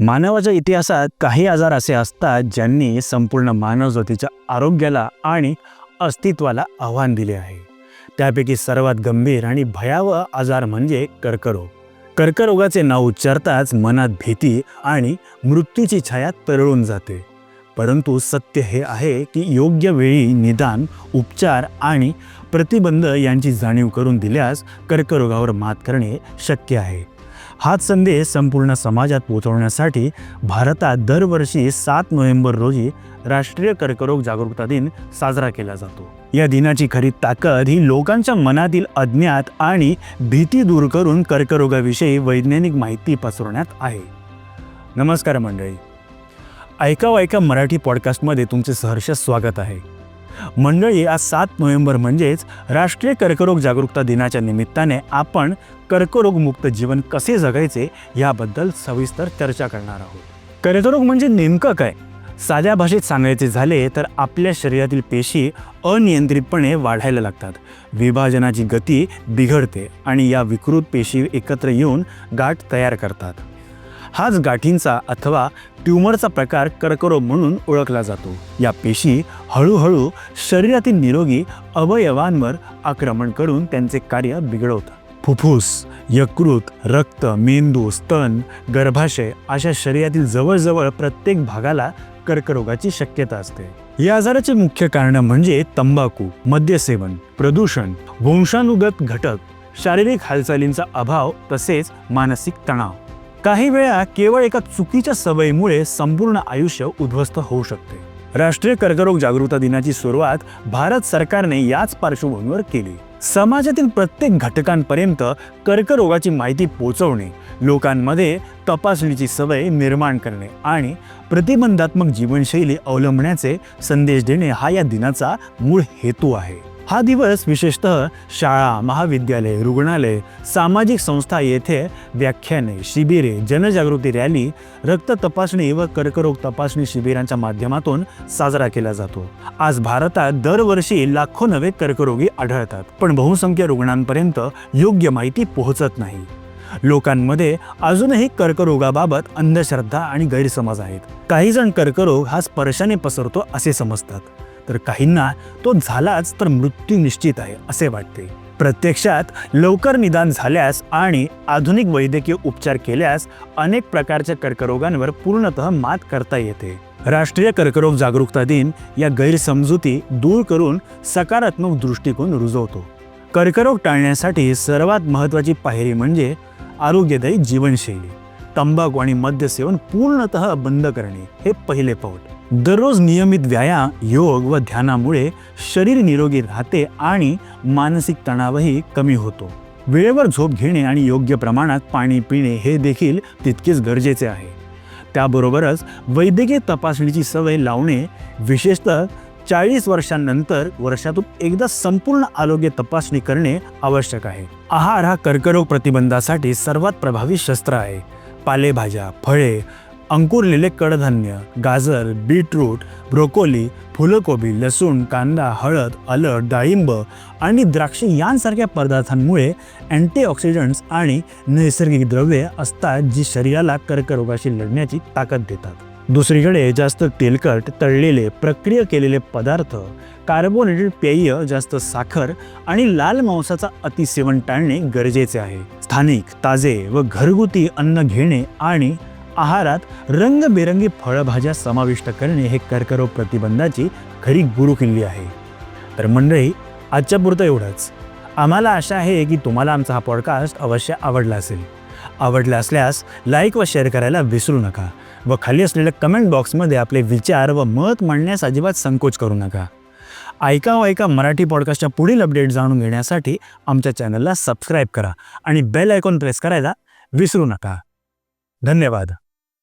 मानवाच्या इतिहासात काही आजार असे असतात ज्यांनी संपूर्ण मानवजातीच्या आरोग्याला आणि अस्तित्वाला आव्हान दिले आहे. त्यापैकी सर्वात गंभीर आणि भयावह आजार म्हणजे कर्करोग. कर्करोगाचे नाव उच्चारताच मनात भीती आणि मृत्यूची छाया तरळून जाते. परंतु सत्य हे आहे की योग्य वेळी निदान उपचार आणि प्रतिबंध यांची जाणीव करून दिल्यास कर्करोगावर मात करणे शक्य आहे. हाच संदेश संपूर्ण समाजात पोहोचवण्यासाठी भारतात दरवर्षी सात नोव्हेंबर रोजी राष्ट्रीय कर्करोग जागरूकता दिन साजरा केला जातो. या दिनाची खरी ताकद ही लोकांच्या मनातील अज्ञात आणि भीती दूर करून कर्करोगाविषयी वैज्ञानिक माहिती पसरवण्यात आहे. नमस्कार मंडळी. ऐका ऐका मराठी पॉडकास्टमध्ये तुमचे सहर्ष स्वागत आहे. मंडळी आज सात नोव्हेंबर म्हणजेच राष्ट्रीय कर्करोग जागरूकता दिनाच्या निमित्ताने आपण कर्करोगमुक्त जीवन कसे जगायचे याबद्दल सविस्तर चर्चा करणार आहोत. कर्करोग म्हणजे नेमकं काय? साध्या भाषेत सांगायचे झाले तर आपल्या शरीरातील पेशी अनियंत्रितपणे वाढायला लागतात. विभाजनाची गती बिघडते आणि या विकृत पेशी एकत्र येऊन गाठ तयार करतात. हाच गाठींचा अथवा ट्यूमरचा प्रकार कर्करोग म्हणून ओळखला जातो. या पेशी हळूहळू शरीरातील निरोगी अवयवांवर आक्रमण करून त्यांचे कार्य बिघडवतात. फुफ्फुस यकृत रक्त मेंदू स्तन गर्भाशय अशा शरीरातील जवळजवळ प्रत्येक भागाला कर्करोगाची शक्यता असते. या आजाराचे मुख्य कारण म्हणजे तंबाखू मद्यसेवन प्रदूषण वंशानुगत घटक शारीरिक हालचालींचा अभाव तसेच मानसिक तणाव. काही वेळा केवळ एका चुकीच्या सवयीमुळे संपूर्ण आयुष्य उद्ध्वस्त होऊ शकते. राष्ट्रीय कर्करोग जागृता दिनाची सुरुवात भारत सरकारने याच पार्श्वभूमीवर केली. समाजातील प्रत्येक घटकांपर्यंत कर्करोगाची माहिती पोचवणे लोकांमध्ये तपासणीची सवय निर्माण करणे आणि प्रतिबंधात्मक जीवनशैली अवलंबण्याचे संदेश देणे हा या दिनाचा मूळ हेतू आहे. हा दिवस विशेषतः शाळा महाविद्यालय रुग्णालय सामाजिक संस्था येथे व्याख्याने शिबिरे जनजागृती रॅली रक्त तपासणी व कर्करोग तपासणी शिबिरांच्या माध्यमातून साजरा केला जातो. आज भारतात दरवर्षी लाखो नवे कर्करोगी आढळतात पण बहुसंख्य रुग्णांपर्यंत योग्य माहिती पोहोचत नाही. लोकांमध्ये अजूनही कर्करोगाबाबत अंधश्रद्धा आणि गैरसमज आहेत. काही जण कर्करोग हा स्पर्शाने पसरतो असे समजतात. तर काहींना तो झालाच तर मृत्यू निश्चित आहे असे वाटते. प्रत्यक्षात लवकर निदान झाल्यास आणि आधुनिक वैद्यकीय उपचार केल्यास अनेक प्रकारच्या कर्करोगांवर पूर्णतः मात करता येते. राष्ट्रीय कर्करोग जागरूकता दिन या गैरसमजुती दूर करून सकारात्मक दृष्टिकोन रुजवतो. कर्करोग टाळण्यासाठी सर्वात महत्त्वाची पायरी म्हणजे आरोग्यदायी जीवनशैली. तंबाखू आणि मद्यसेवन पूर्णतः बंद करणे हे पहिले पाऊल. दररोज नियमित व्यायाम योग व ध्यानामुळे शरीर निरोगी राहते आणि मानसिक तणावही कमी होतो. वेळेवर झोप घेणे आणि योग्य प्रमाणात पाणी पिणे हे देखील तितकेच गरजेचे आहे. त्याबरोबरच वैद्यकीय तपासणीची सवय लावणे विशेषतः चाळीस वर्षांनंतर वर्षातून एकदा संपूर्ण आरोग्य तपासणी करणे आवश्यक आहे. आहार हा कर्करोग प्रतिबंधासाठी सर्वात प्रभावी शस्त्र आहे. पालेभाज्या फळे अंकुरलेले कडधान्य गाजर बीटरूट ब्रोकोली फुलकोबी लसूण कांदा हळद अलट डाळिंब आणि द्राक्षे यांसारख्या पदार्थांमुळे अँटीऑक्सिडंट्स आणि नैसर्गिक द्रव्ये असतात जी शरीराला कर्करोगाशी लढण्याची ताकद देतात. दुसरीकडे जास्त तेलकट तळलेले प्रक्रिया केलेले पदार्थ कार्बोनेटेड पेय जास्त साखर आणि लाल मांसाचा अतिसेवन टाळणे गरजेचे आहे. स्थानिक ताजे व घरगुती अन्न घेणे आणि आहारात रंगबेरंगी फळभाज्या समाविष्ट करणे हे कर्करोग प्रतिबंधाची खरी गुरुकिल्ली आहे. तर मंडळी आजच्या पुरतं एवढंच. आम्हाला आशा आहे की तुम्हाला आमचा हा पॉडकास्ट अवश्य आवडला असेल. आवडला असल्यास लाईक व शेअर करायला विसरू नका व खाली असलेल्या कमेंट बॉक्समध्ये आपले विचार व मत मांडण्यास अजिबात संकोच करू नका. ऐका व ऐका मराठी पॉडकास्टच्या पुढील अपडेट जाणून घेण्यासाठी आमच्या चॅनलला सबस्क्राईब करा आणि बेल आयकॉन प्रेस करायला विसरू नका. धन्यवाद.